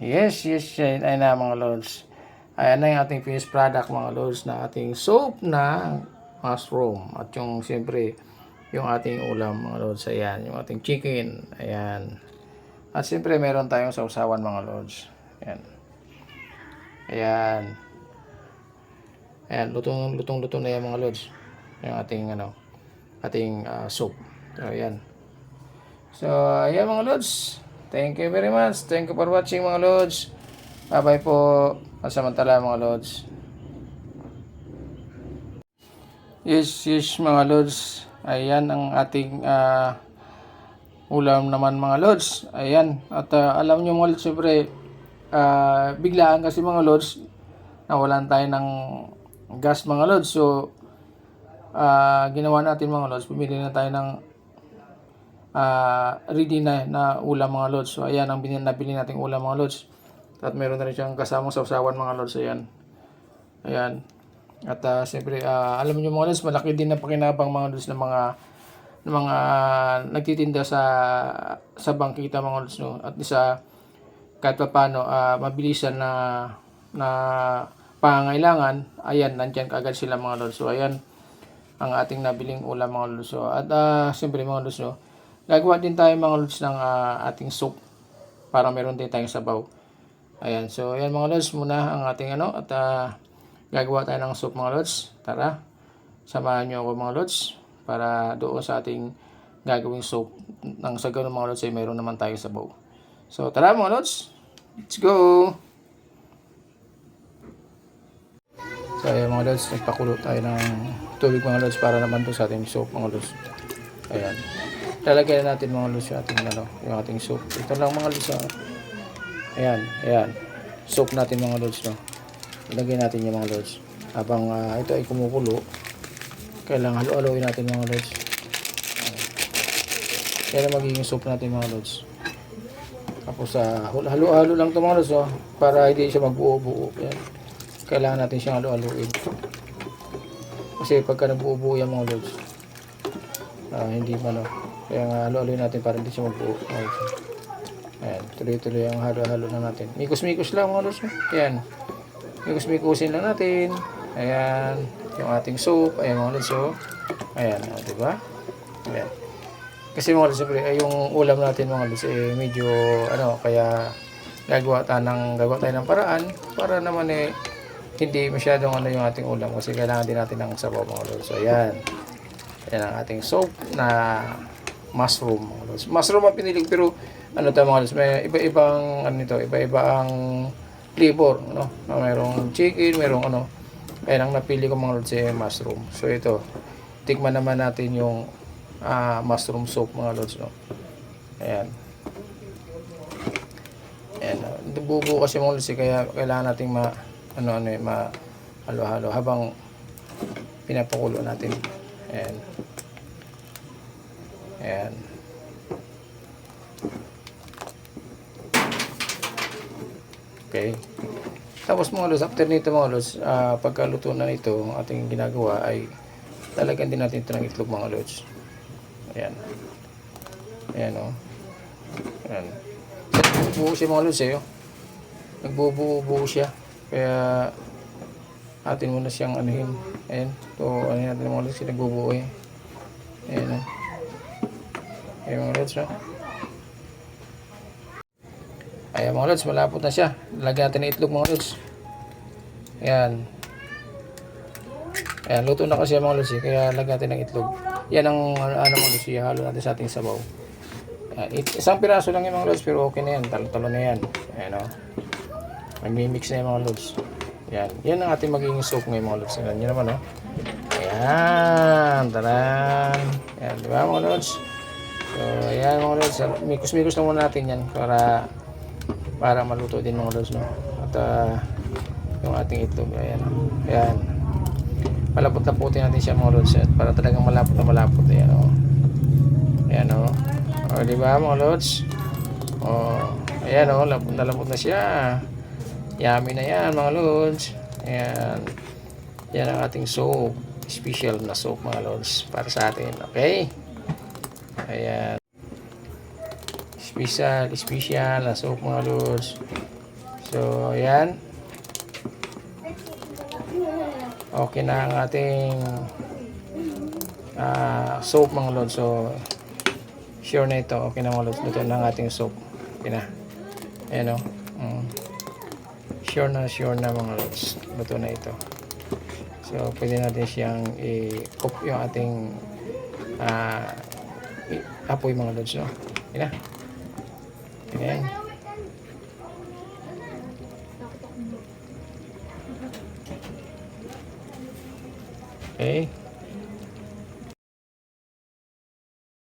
Yes, yes, yes. Ayun na mga lords. Ayan na yung ating finished product mga lords na ating soap na mushroom. At yung siyempre yung ating ulam mga lords. Ayan, yung ating chicken. Ayan. At siyempre meron tayong sausawan mga lords. Ayan. Ayan. Ayan, lutong lutong lutong na yan mga lords. Yung ating ano, ating ah, soap. So, ayan. So, ayan mga lords. Thank you very much. Thank you for watching mga lords. Bye-bye po. Masamantala mga lords. Yes, yes mga lords. Ayan ang ating ah, ulam naman mga lords. Ayan. At ah, alam nyo mga lords, siyempre, ah, biglaan kasi mga lords, nawalan tayo ng gas mga lords. So, ah, ginawa natin mga lords, pumili na tayo ng ah, ready na na ulam mga lods. So ayan ang binili nating ulam mga lods. At meron na rin siyang kasamang sausawan mga lods. Ayan. Ayan. At ah, siyempre ah, alam niyo mga lods, malaki din na pakinabang mga lods ng mga ng mga nagtitinda sa sa bangkita mga lods no. At isa kahit pa paano ah, mabilisan na na pangangailangan, ayan, nandyan kaagad sila mga lods. So ayan ang ating nabiling ulam mga lods. So, at ah, siyempre mga lods no, Gagawa din tayo mga lods ng ah, ating soup para meron din tayong sabaw. Ayan, so ayan mga lods muna ang ating ano at ah, gagawa tayo ng soup mga lods. Tara, samahan nyo ako mga lods para doon sa ating gagawing soup. Nang sa ganun mga lods ay meron naman tayo sabaw. So tara mga lods, let's go! So ayan mga lods, nagpakulo tayo ng tubig mga lods para naman to sa ating soup mga lods. Ayan. Lalagyan na natin mga lods yung ating, ano, yung ating soup. Ito lang mga lods. ah. Ayan, ayan. Soup natin mga lods. No? Ilagay natin yung mga lods. Habang ah, ito ay kumukulo, kailangan halo-haloin natin mga. Ayan. Yan ang magiging soup natin mga lods. Tapos sa halo-halo lang ito mga lods. Oh, para hindi siya magbuo-buo. Kailangan natin siyang halo-haloin. Kasi pagka nagbuo-buo yan mga lods, ah, hindi man no. Kaya nga halo-haloy natin para hindi siya magbuo. Ayan, tuloy-tuloy ang halo-halo na natin. Mikos-mikos lang mga lods. Ayan. Mikos-mikosin lang natin. Ayan. Yung ating soup. Ayan mga lods. Oh. Ayan. Oh, diba? Ayan. Kasi mga lods, siyempre, yung ulam natin mga lods, eh, medyo, ano, kaya gagawa tayo ng, gagawa tayo ng paraan para naman eh, hindi masyadong ano yung ating ulam kasi kailangan din natin ng sabaw mga lods. So, ayan. Yan ang ating soap na mushroom. Mushroom ang pinilig pero ano to mga lods, may iba-ibang ano nito, iba-iba ang flavor, no? Merong chicken, merong ano. Kaya ang napili ko mga lods ay mushroom. So ito, tikman naman natin yung ah, mushroom soup mga lods, no? Ayan. Ayan. Bubo kasi mga lods, eh, kaya kailangan nating ma ano ano eh, ma halo-halo habang pinapakulo natin. Ayan. Ayan. Okay. Tapos mga lods, after nito mga lods, ah, pagkaluto na nito, ating ginagawa ay talagan din natin ito ng itlog mga lods. Ayan. Ayan o. Ayan. Nagbubuo siya mga lods eh. Oh. Nagbubuo siya. Kaya atin muna siyang anuhin. Ayan. So, ano natin mga lods, nagbubuo eh. Ayan o. Ayan mga lods ha. Ayan mga lods, malapot na siya. Lagyan natin ng itlog mga lods. Ayan. Ayan, luto na kasi mga lods eh. Kaya lagyan natin ng itlog. Yan ang ano ano, mga lods, ihalo natin sa ating sabaw. Ayan, isang piraso lang yung mga lods pero okay na yan. Talo-talo na yan. Ayan o. Magmi-mix na yung mga lods. Yan. Yan ang ating magiging soup ngayon mga lods. Ayan nyo naman o. Ayan. Taran. Ayan. Di ba mga lods? Ayan mga lods. Mikos-mikos lang muna natin yan para para maluto din mga lods. No? At ah, yung ating itlog. Ayan. Ayan. Palapot-laputin natin siya mga lods. At para talagang malapot na malapot. Ayan o. Ayan o. O, di ba mga lods? O, ayan o. Lapot na lapot na siya. Yummy na yan mga lods. Ayan. Yan ang ating soap. Special na soap mga lods. Para sa atin. Okay? Ayan. Special, special na soap mga lods. So, ayan. Okay na ang ating ah, soap mga lods. So, sure na ito. Okay na mga lods. Luto na ang ating soap. Okay na. Ayan o. Mm. Sure na, sure na mga lods. Luto na ito. So, pwede natin siyang i-off yung ating ah, i- apoy mga lods. No? Okay na. Ayan. Okay.